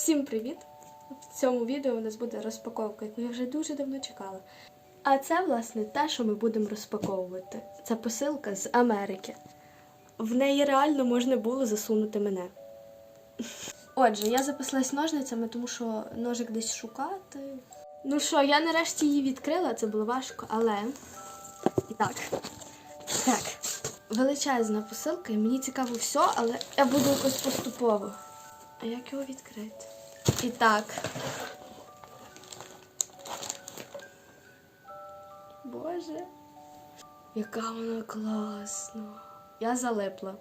Всім привіт! В цьому відео у нас буде розпаковка, яку я вже дуже давно чекала. А це, власне, те, що ми будемо розпаковувати. Це посилка з Америки. В неї реально можна було засунути мене. Отже, я запаслась ножницями, тому що ножик десь шукати. Ну що, я нарешті її відкрила, це було важко, але. Так. Так. Величезна посилка, і мені цікаво все, але я буду якось поступово. А як його відкрити? І так. Боже. Яка вона класна. Я залипла.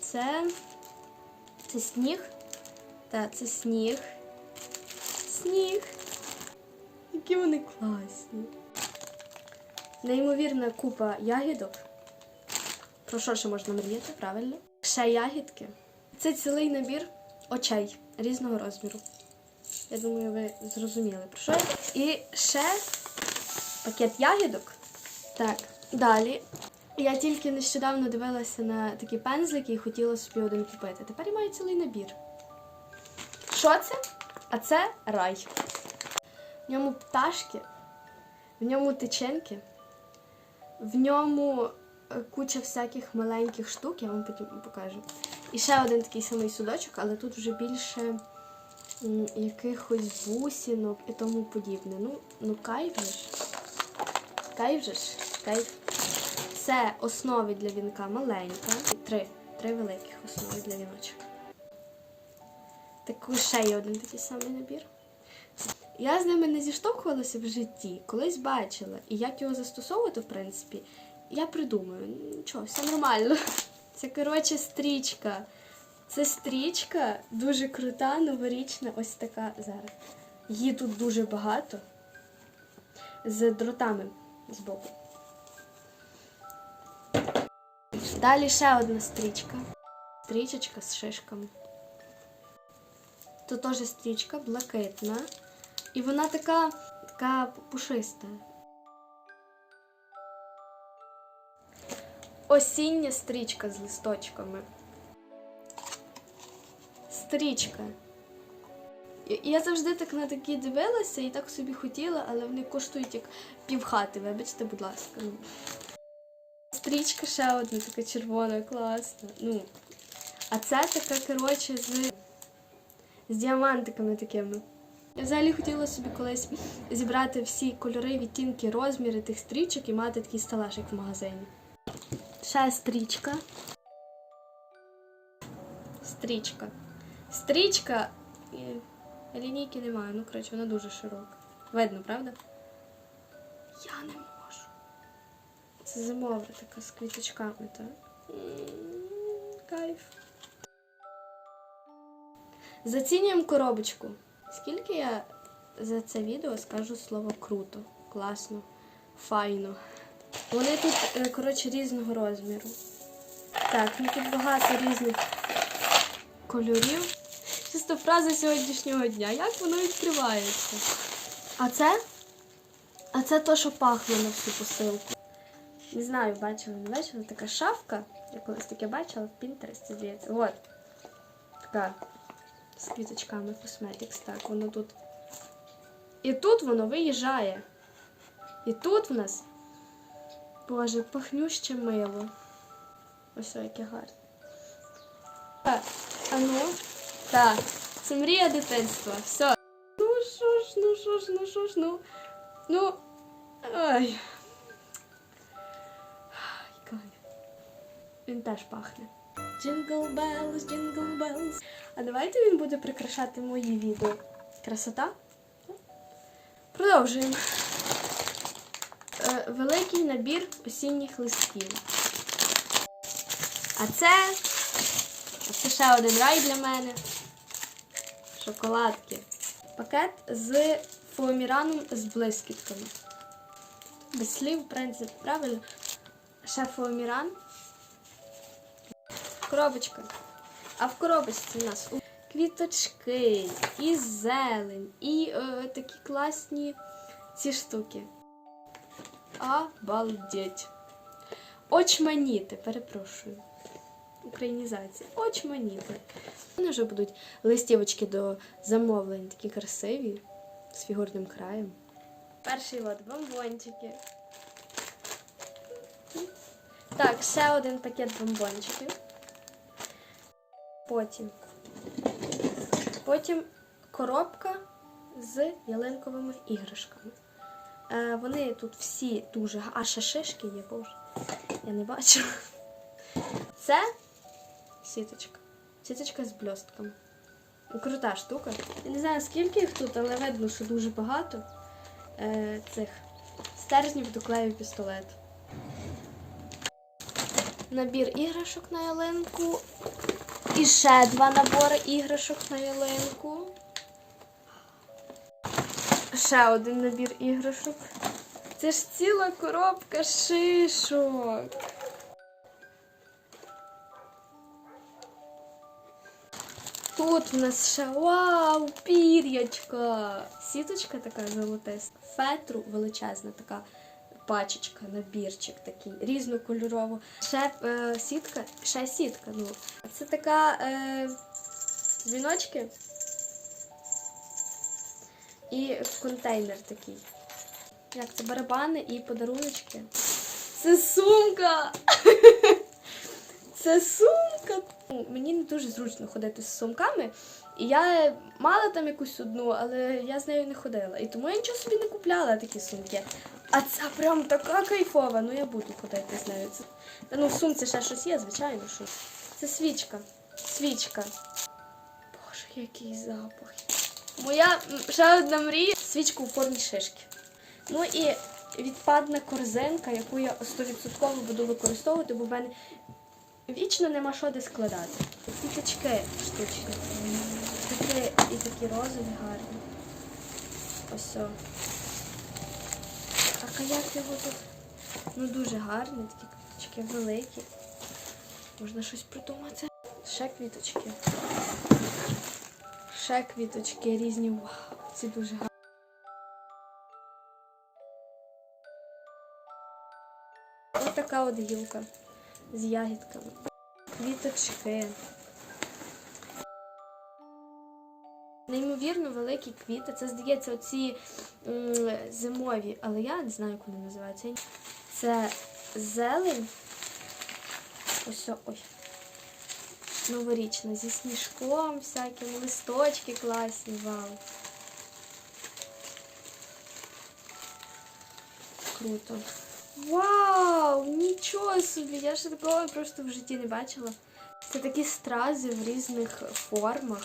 Це. Це сніг. Так, це сніг. Сніг. Які вони класні. Неймовірна купа ягідок. Про що ще можна мріяти, правильно? Ще ягідки. Це цілий набір очей різного розміру. Я думаю, ви зрозуміли про що. І ще пакет ягідок. Так, далі. Я тільки нещодавно дивилася на такі пензлики і хотіла собі один купити. Тепер я маю цілий набір. Що це? А це рай. В ньому пташки, в ньому тичинки, в ньому е, куча всяких маленьких штук, я вам потім покажу. І ще один такий самий судочок, але тут вже більше якихось бусинок і тому подібне. Ну, ну кайф же ж. Кайф же ж, кайф. Це основи для вінка маленька. Три. Три великих основи для віночка. Таку ще є один такий самий набір. Я з ними не зіштовхувалася в житті, колись бачила. І як його застосовувати, в принципі, я придумаю. Нічого, все нормально. Це, коротше, стрічка. Це стрічка дуже крута, новорічна, ось така зараз. Її тут дуже багато. З дротами збоку. Далі ще одна стрічка. Стрічечка з шишками. Тут теж стрічка блакитна. І вона така, така пушиста. Осіння стрічка з листочками. Стрічка. Я завжди так на такі дивилася і так собі хотіла, але вони коштують як півхати, вибачте, будь ласка. Стрічка ще одна така червона, класна. Ну. А це така, коротше, з, з діамантиками такими. Я взагалі хотіла собі колись зібрати всі кольори, відтінки, розміри тих стрічок і мати такий стелаж, як в магазині. Ще стрічка. Стрічка. Стрічка. Лінійки немає, ну коротше, вона дуже широка. Видно, правда? Я не можу. Це зимова така з квіточками, так? Кайф. Зацінюємо коробочку. Скільки я за це відео скажу слово круто, класно, файно. Вони тут, е, коротше, різного розміру. Так, ну тут багато різних кольорів. Чисто фраза сьогоднішнього дня. Як воно відкривається? А це? А це то, що пахло на всю посилку. Не знаю, бачила, не бачила. Така шафка. Я колись таке бачила в Пінтересті, здається. От. Така. З квіточками косметикс. Так, воно тут. І тут воно виїжджає. І тут в нас. Боже, пахнюще мило. Ось яке гарне. Так, а ну. Так, це мрія дитинства. Все. Ну що ж, ну що ж, ну що ж, ну. Ну. Кайф. Він теж пахне. Jingle bells, jingle bells. А давайте він буде прикрашати мої відео. Красота? Продовжуємо. Великий набір осінніх листків. А це. Це ще один рай для мене. Шоколадки. Пакет з фоаміраном з блискітками. Без слів, в принципі, правильно. Ще фоаміран. Коробочка. А в коробочці у нас квіточки, і зелень, і е, такі класні ці штуки. Обалдеть. Очманіти, перепрошую. українізація. Очманіти. Вони вже будуть листівочки до замовлень, такі красиві, з фігурним краєм. Перший лот бомбончики. Так, ще один пакет бомбончиків. Потім. Потім коробка з ялинковими іграшками. Е, вони тут всі дуже. А ще шишки є, боже. Я не бачу. Це сіточка. Сіточка з бльостками. Ну, Крута штука. Я не знаю, скільки їх тут, але видно, що дуже багато е, цих стержнів до клею пістолет. Набір іграшок на ялинку. І ще два набори іграшок на ялинку. Ще один набір іграшок. Це ж ціла коробка шишок. Тут в нас ще вау, пір'ячка. Сіточка така золотиста. Фетру величезна така пачечка, набірчик такий, різнокольорово. Ще е, сітка, ще сітка. Ну. Це така е, дзвіночки. І контейнер такий. Як це барабани і подаруночки. Це сумка! Це сумка. Мені не дуже зручно ходити з сумками. І я мала там якусь одну, але я з нею не ходила. І тому я нічого собі не купляла такі сумки. А ця прям така кайфова. Ну я буду ходити з нею. Це... Ну, в сумці ще щось є, звичайно. Що. Це свічка. Свічка. Боже, який запах. Моя ще одна мрія свічка у формі шишки. Ну і відпадна корзинка, яку я 100% буду використовувати, бо в мене вічно нема що де складати. Квіточки штучні. Такі і такі розові гарні. Ось. о. А каяк його тут ну дуже гарний, такі квіточки великі. Можна щось придумати. Ще квіточки. Ще квіточки різні. Вау, ці дуже гарні. Ось така от гілка з ягідками. Квіточки. Неймовірно великі квіти. Це, здається, оці зимові, але я не знаю, як вони називаються. Це зелень. Ось, ой. Новорічна, зі сніжком, всякими листочки класні, вау. Круто. Вау! Нічого собі! Я ще такого просто в житті не бачила. Це такі стрази в різних формах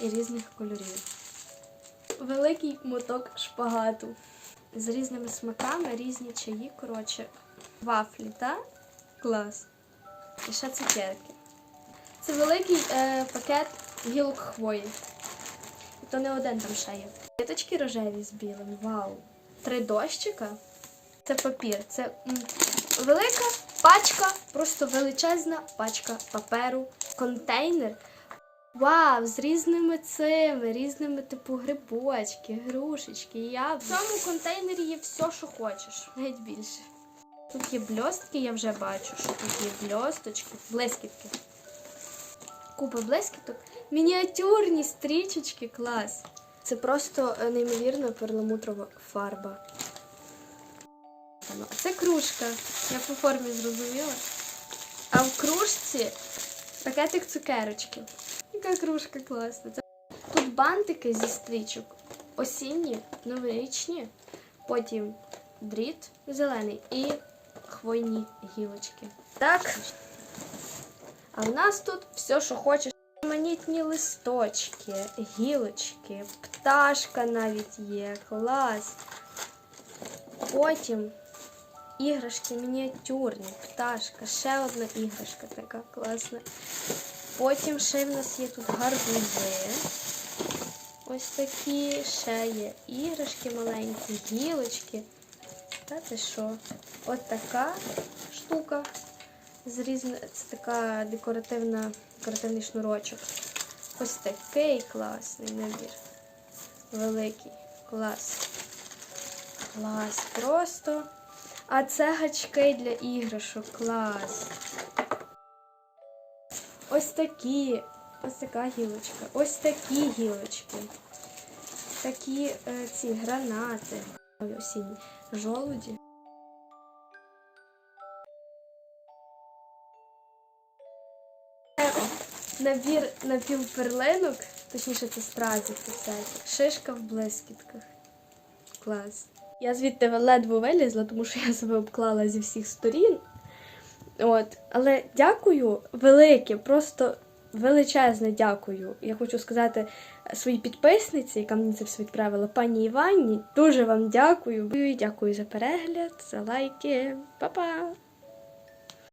і різних кольорів. Великий моток шпагату. З різними смаками, різні чаї, коротше, вафлі, та? Клас. І ще цукерки. Це великий е, пакет гілок хвої. То не один там ще є. Квіточки рожеві з білим. Вау! Три дощика. Це папір. Це велика пачка, просто величезна пачка паперу, контейнер. Вау, з різними цими, різними типу грибочки, грушечки. Я в цьому контейнері є все, що хочеш, навіть більше. Тут є бльостки, я вже бачу, що тут є бльосточки, блискітки. Купа блискіток. Мініатюрні стрічечки, клас. Це просто е, неймовірно перламутрова фарба. Це кружка. Я по формі зрозуміла. А в кружці пакетик цукерочки. Яка кружка класна. Тут бантики зі стрічок. Осінні, новорічні, потім дріт зелений і хвойні гілочки. Так. А в нас тут все, що хочеш. Манітні листочки, гілочки, пташка навіть є, клас. Потім іграшки мініатюрні, пташка, ще одна іграшка така класна. Потім ще в нас є тут гарбузи. Ось такі, ще є іграшки маленькі, гілочки. Та це що? От така штука. З різни... Це така декоративна, декоративний шнурочок. Ось такий класний набір. Великий. Клас. Клас. Просто. А це гачки для іграшок. Клас. ось такі, ось така гілочка, ось такі гілочки, такі е, ці гранати, осінні, жолуді. Набір напівперлинок, точніше це стразів всяких, шишка в блискітках. Клас. Я звідти ледве вилізла, тому що я себе обклала зі всіх сторін. От, але дякую велике, просто величезне дякую. Я хочу сказати своїй підписниці, яка мені це все відправила, пані Іванні. Дуже вам дякую. Дякую за перегляд, за лайки. Па-па!